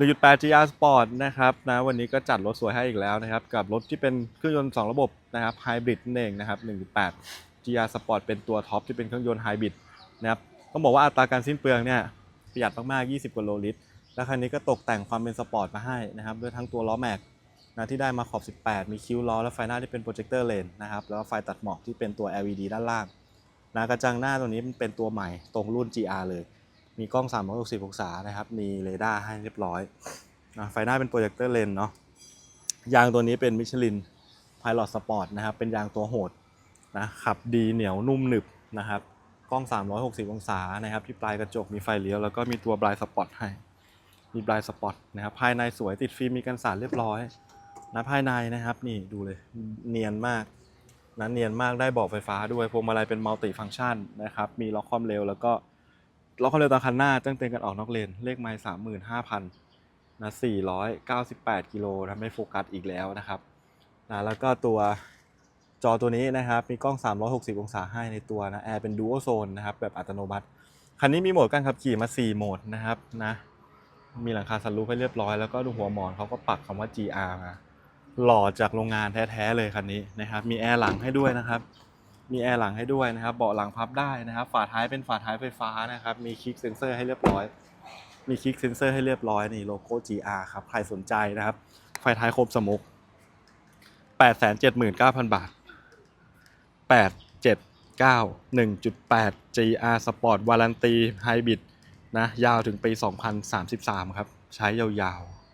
1.8 GR Sport นะครับนะวันนี้ก็จัดรถสวยให้อีกแล้วนะครับ กับรถที่เป็นเครื่องยนต์ 2 ระบบนะครับไฮบริดนั่นเองนะครับ 1.8 GR Sport เป็นตัวท็อปที่เป็นเครื่องยนต์ไฮบริดนะครับต้องบอกว่าอัตราการสิ้นเปลืองเนี่ยประหยัดมากๆ 20 กว่าโลลิตร แล้วคันนี้ก็ตกแต่งความเป็นสปอร์ตมาให้นะครับ ด้วยทั้งตัวล้อแม็กนะที่ได้มาขอบ 18 มีคิ้วล้อและไฟหน้าที่เป็นโปรเจคเตอร์เลนนะครับ แล้วก็ไฟตัดหมอกที่เป็นตัว LED ด้านล่างนะกระจังหน้าตัวนี้มันเป็นตัวใหม่ตรงรุ่น GR เลย มีกล้อง 360 องศานะครับ มีเรดาร์ให้เรียบร้อยนะไฟหน้าเป็นโปรเจคเตอร์เลนเนาะ ยางตัวนี้เป็นมิชลิน Pilot Sport นะครับ เป็นยางตัวโหดนะขับดีเหนียวนุ่มหนึบนะครับ กล้อง 360 องศานะครับ ที่ปลายกระจกมีไฟเลี้ยว แล้วก็มีตัวบลายสปอตให้ มีบลายสปอตนะครับ ภายในสวยติดฟิล์มมีกันสาดเรียบร้อยนะภายในนะครับนี่ดูเลยเนียนมากนะเนียนมากได้บอกไฟฟ้าด้วยพวงมาลัยเป็นมัลติฟัง c t ชันนะครับ มีล็อกความเร็วแล้วก็ ล็อกความเร็วตามคันหน้าตั้งเต็งกันออกนอกเลน เลขไมล์สามหมื่นห้าพันนะสี่ร้อยเก้าสิบแปดกิโลทำให้โฟกัสอีกแล้วนะครับนะแล้วก็ตัวจอตัวนี้นะครับ มีกล้อง 360 องศาให้ในตัวนะ แอร์เป็นดูโอโซนนะครับ แบบอัตโนมัติ คันนี้มีโหมดการขับขี่มา 4 โหมดนะครับนะ มีหลังคาสันรูปให้เรียบร้อย แล้วก็ดูหัวหมอนเขาก็ปักคำว่า GR มาหล่อจากโรงงานแท้ ๆ เลยคันนี้นะครับ มีแอร์หลังให้ด้วยนะครับ มีแอร์หลังให้ด้วยนะครับ เบาะหลังพับได้นะครับ ฝาท้ายเป็นฝาท้ายไฟฟ้านะครับ มีคลิกเซ็นเซอร์ให้เรียบร้อย มีคลิกเซ็นเซอร์ให้เรียบร้อยนี่โลโก้ GR ครับ ใครสนใจนะครับ ไฟท้ายครบสมุก879,000 บาท 879 1.8 GR Sport วารันตีไฮบริดนะ ยาวถึงปี 2033 ครับ ใช้ยาวๆ